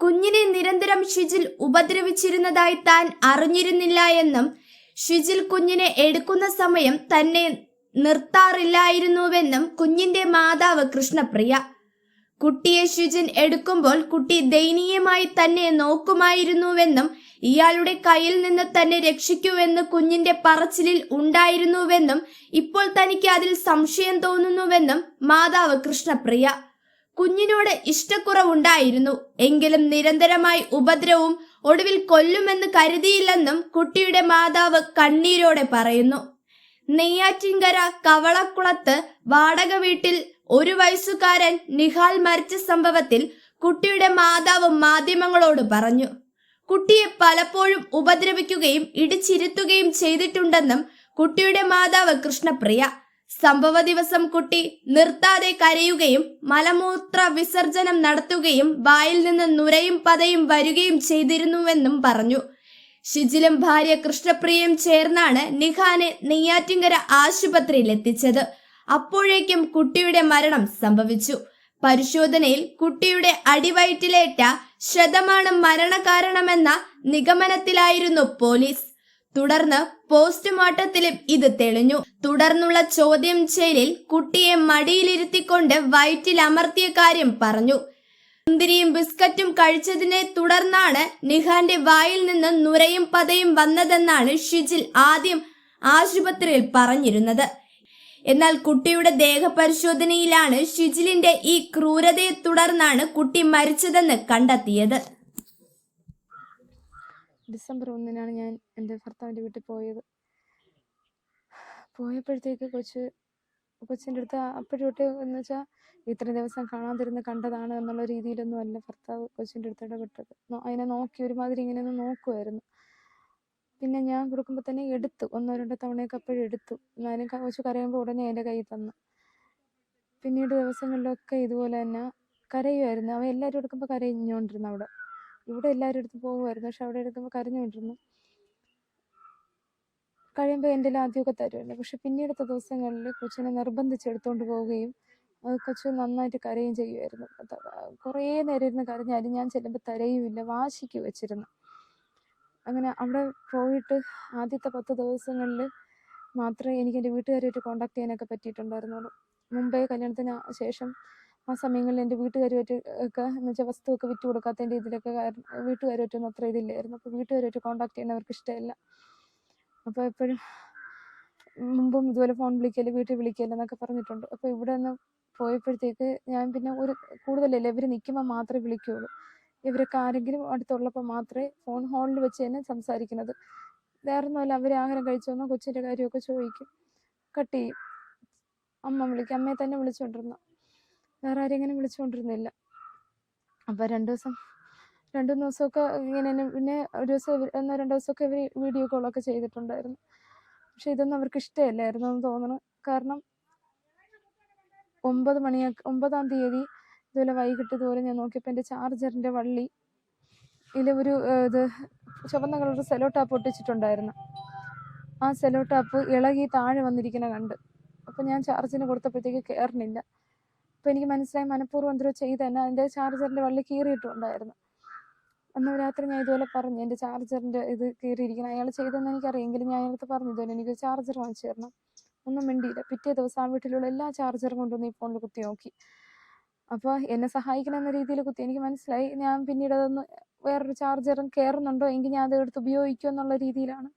കുഞ്ഞിനെ നിരന്തരം ഷിജിൽ ഉപദ്രവിച്ചിരുന്നതായി താൻ അറിഞ്ഞിരുന്നില്ല എന്നും ഷിജിൽ കുഞ്ഞിനെ എടുക്കുന്ന സമയം തന്നെ നിർത്താറില്ലായിരുന്നുവെന്നും കുഞ്ഞിന്റെ മാതാവ് കൃഷ്ണപ്രിയ. കുട്ടിയെ ഷിജിൻ എടുക്കുമ്പോൾ കുട്ടി ദയനീയമായി തന്നെ നോക്കുമായിരുന്നുവെന്നും ഇയാളുടെ കയ്യിൽ നിന്ന് തന്നെ രക്ഷിക്കുവെന്ന് കുഞ്ഞിന്റെ പറച്ചിലിൽ ഉണ്ടായിരുന്നുവെന്നും ഇപ്പോൾ തനിക്ക് അതിൽ സംശയം തോന്നുന്നുവെന്നും മാതാവ് കൃഷ്ണപ്രിയ. കുഞ്ഞിനോട് ഇഷ്ടക്കുറവുണ്ടായിരുന്നു. എങ്കിലും നിരന്തരമായി ഉപദ്രവവും ഒടുവിൽ കൊല്ലുമെന്ന് കരുതിയില്ലെന്നും കുട്ടിയുടെ മാതാവ് കണ്ണീരോടെ പറയുന്നു. നെയ്യാറ്റിൻകര കവളക്കുളത്ത് വാടക വീട്ടിൽ ഒരു വയസ്സുകാരൻ നിഹാൽ മരിച്ച സംഭവത്തിൽ കുട്ടിയുടെ മാതാവ് മാധ്യമങ്ങളോട് പറഞ്ഞു. കുട്ടിയെ പലപ്പോഴും ഉപദ്രവിക്കുകയും ഇടിച്ചിരുത്തുകയും ചെയ്തിട്ടുണ്ടെന്നും കുട്ടിയുടെ മാതാവ് കൃഷ്ണപ്രിയ സംഭവ ദിവസം കുട്ടി നിർത്താതെ കരയുകയും മലമൂത്ര വിസർജനം നടത്തുകയും വായിൽ നിന്ന് നുരയും പതയും വരികയും ചെയ്തിരുന്നുവെന്നും പറഞ്ഞു. ഷിജിലും ഭാര്യ കൃഷ്ണപ്രിയയും ചേർന്നാണ് നിഹാനെ നെയ്യാറ്റിങ്കര ആശുപത്രിയിൽ എത്തിച്ചത്. അപ്പോഴേക്കും കുട്ടിയുടെ മരണം സംഭവിച്ചു. പരിശോധനയിൽ കുട്ടിയുടെ അടിവയറ്റിലേറ്റ ശതമാനം മരണകാരണമെന്ന നിഗമനത്തിലായിരുന്നു പോലീസ്. തുടർന്ന് പോസ്റ്റ്മോർട്ടത്തിലും ഇത് തെളിഞ്ഞു. തുടർന്നുള്ള ചോദ്യം ചെയ്യലിൽ കുട്ടിയെ മടിയിലിരുത്തിക്കൊണ്ട് വയറ്റിൽ അമർത്തിയ കാര്യം പറഞ്ഞു. മുന്തിരിയും ബിസ്ക്കറ്റും കഴിച്ചതിനെ തുടർന്നാണ് നിഹാന്റെ വായിൽ നിന്ന് നുരയും പതയും വന്നതെന്നാണ് ഷിജിൽ ആദ്യം ആശുപത്രിയിൽ പറഞ്ഞിരുന്നത്. എന്നാൽ കുട്ടിയുടെ ദേഹപരിശോധനയിലാണ് ഷിജിലിന്റെ ഈ ക്രൂരതയെ തുടർന്നാണ് കുട്ടി മരിച്ചതെന്ന് കണ്ടെത്തിയത്. ഡിസംബർ ഒന്നിനാണ് ഞാൻ എന്റെ ഭർത്താവിന്റെ വീട്ടിൽ പോയത്. പോയപ്പോഴത്തേക്ക് കൊച്ച് കൊച്ചിന്റെ അടുത്ത് അപ്പോഴും തൊട്ട് എന്ന് വെച്ചാൽ ഇത്രയും ദിവസം കാണാതിരുന്ന് കണ്ടതാണ് എന്നുള്ള രീതിയിലൊന്നും അല്ല ഭർത്താവ് കൊച്ചിന്റെ അടുത്ത് ഇടപെട്ടത്. അതിനെ നോക്കി ഒരുമാതിരി ഇങ്ങനെ ഒന്ന് നോക്കുമായിരുന്നു പിന്നെ ഞാൻ കൊടുക്കുമ്പോൾ തന്നെ എടുത്തു. ഒന്നോ രണ്ടോ തവണയൊക്കെ അപ്പോഴും എടുത്തു. ക- കൊച്ചു കരയുമ്പോൾ ഉടനെ എന്റെ കയ്യിൽ തന്നു. പിന്നീട് ദിവസങ്ങളിലൊക്കെ ഇതുപോലെ തന്നെ കരയുമായിരുന്നു അവ എല്ലാവരും എടുക്കുമ്പോൾ കരഞ്ഞുകൊണ്ടിരുന്നു അവിടെ. ഇവിടെ എല്ലാവരും അടുത്ത് പോകുമായിരുന്നു. പക്ഷെ അവിടെ എടുക്കുമ്പോൾ കരഞ്ഞുകൊണ്ടിരുന്നു കഴിയുമ്പോൾ എന്റെ ആദ്യമൊക്കെ തരുമായിരുന്നു. പക്ഷെ പിന്നീടത്തെ ദിവസങ്ങളിൽ കൊച്ചിനെ നിർബന്ധിച്ച് എടുത്തുകൊണ്ട് പോവുകയും അത് കൊച്ചു നന്നായിട്ട് കരയുകയും ചെയ്യുമായിരുന്നു. കുറേ നേരം ഇരുന്ന് കരഞ്ഞാലും ഞാൻ ചെല്ലുമ്പോൾ തരയുമില്ല വാശിക്ക് വെച്ചിരുന്നു. അങ്ങനെ അവിടെ പോയിട്ട് ആദ്യത്തെ പത്ത് ദിവസങ്ങളിൽ മാത്രമേ എനിക്ക് എന്റെ വീട്ടുകാരുമായിട്ട് കോണ്ടാക്ട് ചെയ്യാനൊക്കെ പറ്റിയിട്ടുണ്ടായിരുന്നുള്ളൂ. മുമ്പേ കല്യാണത്തിന് ശേഷം ആ സമയങ്ങളിൽ എന്റെ വീട്ടുകാരുമായിട്ട് ഒക്കെ എന്ന് വെച്ചാൽ വസ്തുവൊക്കെ വിറ്റ് കൊടുക്കാത്തതിന്റെ ഇതിലൊക്കെ കാരണം വീട്ടുകാരുമായിട്ടൊന്നും അത്ര ഇതില്ലായിരുന്നു. അപ്പോൾ വീട്ടുകാരുമായിട്ട് കോണ്ടാക്ട് ചെയ്യുന്നവർക്ക് ഇഷ്ടമില്ല. അപ്പോൾ എപ്പോഴും മുമ്പും ഇതുപോലെ ഫോൺ വിളിക്കൽ വീട്ടിൽ വിളിക്കൽ എന്നൊക്കെ പറഞ്ഞിട്ടുണ്ട്. അപ്പോൾ ഇവിടെ നിന്ന് പോയപ്പോഴത്തേക്ക് ഞാൻ പിന്നെ ഒരു കൂടുതലല്ല ഇവർ നിൽക്കുമ്പോൾ മാത്രമേ വിളിക്കുകയുള്ളൂ ഇവരൊക്കെ ആരെങ്കിലും അടുത്തുള്ളപ്പോൾ മാത്രമേ ഫോൺ ഹോളിൽ വെച്ച് തന്നെ സംസാരിക്കുന്നത്. വേറെ ഒന്നുമല്ല അവർ ആഹാരം കഴിച്ചു വന്നാൽ കൊച്ചിന്റെ കാര്യമൊക്കെ ചോദിക്കും. കട്ട് ചെയ്യും. അമ്മ വിളിക്കും. അമ്മയെ തന്നെ വിളിച്ചുകൊണ്ടിരുന്നു വേറെ ഇങ്ങനെ വിളിച്ചുകൊണ്ടിരുന്നില്ല അപ്പോൾ രണ്ട് ദിവസം രണ്ട് മൂന്ന് ദിവസമൊക്കെ ഇങ്ങനെ പിന്നെ ഒരു ദിവസം എന്നാൽ രണ്ട് ദിവസമൊക്കെ ഇവർ വീഡിയോ കോളൊക്കെ ചെയ്തിട്ടുണ്ടായിരുന്നു. പക്ഷെ ഇതൊന്നും അവർക്ക് ഇഷ്ടമല്ലായിരുന്നു എന്ന് തോന്നുന്നു. കാരണം ഒമ്പത് മണിയാ ഒമ്പതാം തീയതി ഇതുപോലെ വൈകിട്ട് ഇതുപോലെ ഞാൻ നോക്കിയപ്പോൾ എന്റെ ചാർജറിന്റെ വള്ളി ഇതിൽ ഒരു ഇത് ചുവന്ന കളർ സെലോ ടാപ്പ് ഒട്ടിച്ചിട്ടുണ്ടായിരുന്നു. ആ സെലോ ടാപ്പ് ഇളകി താഴെ വന്നിരിക്കുന്ന കണ്ട്. അപ്പോൾ ഞാൻ ചാർജിന് കൊടുത്തപ്പോഴത്തേക്ക് കയറണില്ല അപ്പോൾ എനിക്ക് മനസ്സിലായി മനഃപൂർവം എന്തോ ചെയ്ത്. തന്നെ അതിന്റെ ചാർജറിന്റെ വള്ളി കീറിയിട്ടുണ്ടായിരുന്നു. അന്ന് രാത്രി ഞാൻ ഇതുപോലെ പറഞ്ഞു എന്റെ ചാർജറിന്റെ ഇത് കീറിയിരിക്കണം അയാൾ ചെയ്തെന്ന് എനിക്കറിയെങ്കിലും ഞാൻ അയാളത്ത് പറഞ്ഞു ഇതുപോലെ എനിക്ക് ചാർജർ വാങ്ങിച്ചു തരണം. ഒന്നും മിണ്ടിയില്ല. പിറ്റേ ദിവസം ആ വീട്ടിലുള്ള എല്ലാ ചാർജറും കൊണ്ടുവന്ന് ഈ ഫോണിൽ കുത്തി നോക്കി. അപ്പോൾ എന്നെ സഹായിക്കണം എന്ന രീതിയിൽ കുത്തി. എനിക്ക് മനസ്സിലായി. ഞാൻ പിന്നീട് അതൊന്ന് വേറൊരു ചാർജറും കയറുന്നുണ്ടോ? എങ്കിൽ ഞാൻ അത് എടുത്ത് ഉപയോഗിക്കുമെന്നുള്ള രീതിയിലാണ്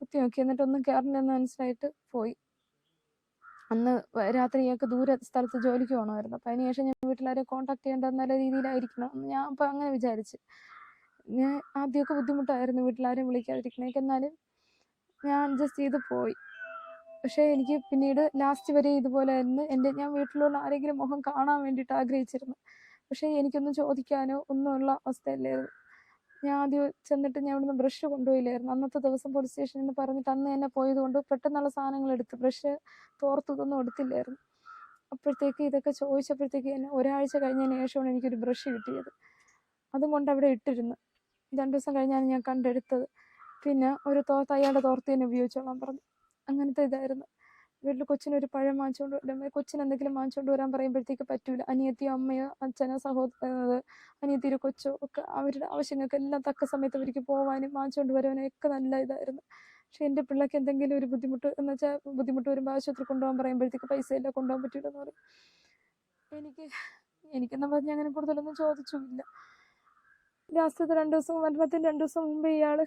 കുത്തി നോക്കി. എന്നിട്ടൊന്നും കയറില്ലെന്ന് മനസ്സിലായിട്ട് പോയി. അന്ന് രാത്രി ഞങ്ങൾക്ക് ദൂരെ സ്ഥലത്ത് ജോലിക്ക് പോകണമായിരുന്നു അപ്പം അതിനുശേഷം ഞാൻ വീട്ടിലാരെ കോൺടാക്ട് ചെയ്യേണ്ട നല്ല രീതിയിലായിരിക്കണം ഞാൻ അപ്പം അങ്ങനെ വിചാരിച്ച്. ഞാൻ ആദ്യമൊക്കെ ബുദ്ധിമുട്ടായിരുന്നു വീട്ടിലാരെയും വിളിക്കാതിരിക്കണേക്ക് എന്നാലും ഞാൻ അഡ്ജസ്റ്റ് ചെയ്ത് പോയി. പക്ഷേ എനിക്ക് പിന്നീട് ലാസ്റ്റ് വരെ ഇതുപോലെ ആയിരുന്നു. എന്റെ ഞാൻ വീട്ടിലുള്ള ആരെങ്കിലും മുഖം കാണാൻ വേണ്ടിയിട്ട് ആഗ്രഹിച്ചിരുന്നു. പക്ഷേ എനിക്കൊന്നും ചോദിക്കാനോ ഒന്നുമുള്ള അവസ്ഥയല്ലായിരുന്നു. ഞാൻ ആദ്യം ചെന്നിട്ട് ഞാൻ ഇവിടുന്ന് ബ്രഷ് കൊണ്ടുപോയില്ലായിരുന്നു. അന്നത്തെ ദിവസം പോലീസ് സ്റ്റേഷനിൽ നിന്ന് പറഞ്ഞിട്ട് അന്ന് തന്നെ പോയതുകൊണ്ട് പെട്ടെന്നുള്ള സാധനങ്ങൾ എടുത്ത് ബ്രഷ് തോർത്തതൊന്നും എടുത്തില്ലായിരുന്നു. അപ്പോഴത്തേക്ക് ഇതൊക്കെ ചോദിച്ചപ്പോഴത്തേക്ക് എന്നെ ഒരാഴ്ച കഴിഞ്ഞതിന് ശേഷമാണ് എനിക്കൊരു ബ്രഷ് കിട്ടിയത്. അതും കൊണ്ട് അവിടെ ഇട്ടിരുന്നു. രണ്ട് ദിവസം കഴിഞ്ഞാണ് ഞാൻ കണ്ടെടുത്തത്. പിന്നെ ഒരു തോർത്ത് അയാളുടെ തോർത്ത് തന്നെ ഉപയോഗിച്ചോളാൻ പറഞ്ഞു. അങ്ങനത്തെ ഇതായിരുന്നു. വീട്ടിൽ കൊച്ചിനൊരു പഴം വാങ്ങിച്ചുകൊണ്ട് വരുമ്പോൾ കൊച്ചിന് എന്തെങ്കിലും വാങ്ങിച്ചുകൊണ്ട് വരാൻ പറയുമ്പോഴത്തേക്ക് പറ്റൂല. അനിയത്തിയോ അമ്മയോ അച്ഛനോ സഹോദര അനിയത്തിയോ കൊച്ചോ ഒക്കെ അവരുടെ ആവശ്യങ്ങൾക്ക് എല്ലാം തക്ക സമയത്ത് അവർക്ക് പോകാനും വാങ്ങിച്ചുകൊണ്ട് വരാനും ഒക്കെ നല്ല ഇതായിരുന്നു. പക്ഷെ എന്റെ പിള്ളേർക്ക് എന്തെങ്കിലും ഒരു ബുദ്ധിമുട്ട് എന്ന് വെച്ചാൽ ബുദ്ധിമുട്ട് വരുമ്പോൾ ആശുപത്രി കൊണ്ടുപോകാൻ പറയുമ്പോഴത്തേക്ക് പൈസ ഇല്ല കൊണ്ടുപോകാൻ പറ്റൂലെന്ന് പറയും. എനിക്ക് എനിക്കെന്ന് പറഞ്ഞാൽ അങ്ങനെ കൂടുതലൊന്നും ചോദിച്ചുമില്ല. ലാസ്റ്റത്തെ രണ്ട് ദിവസം മരണത്തിന് രണ്ട് ദിവസം മുമ്പ് ഇയാൾ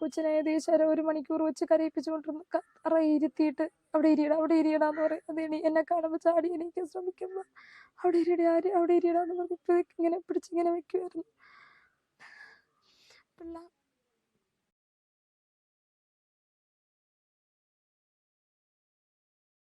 കൊച്ചിനെ ഏകദേശം അര ഒരു മണിക്കൂർ വെച്ച് കരയിപ്പിച്ചുകൊണ്ടിരുന്നു. ക- അറ ഇരുത്തിയിട്ട് അവിടെ ഇരിയട അവിടെ ഇരിയടാന്ന് പറയും. അത് എണീ എന്നെ കാണുമ്പോൾ ചാടി എണീക്കാൻ ശ്രമിക്കുമ്പോൾ അവിടെ ഇരിയട ആര് അവിടെ ഇരിയടാന്ന് പറഞ്ഞ് ഇപ്പൊ ഇങ്ങനെ പിടിച്ചിങ്ങനെ വെക്കുമായിരുന്നു പിള്ള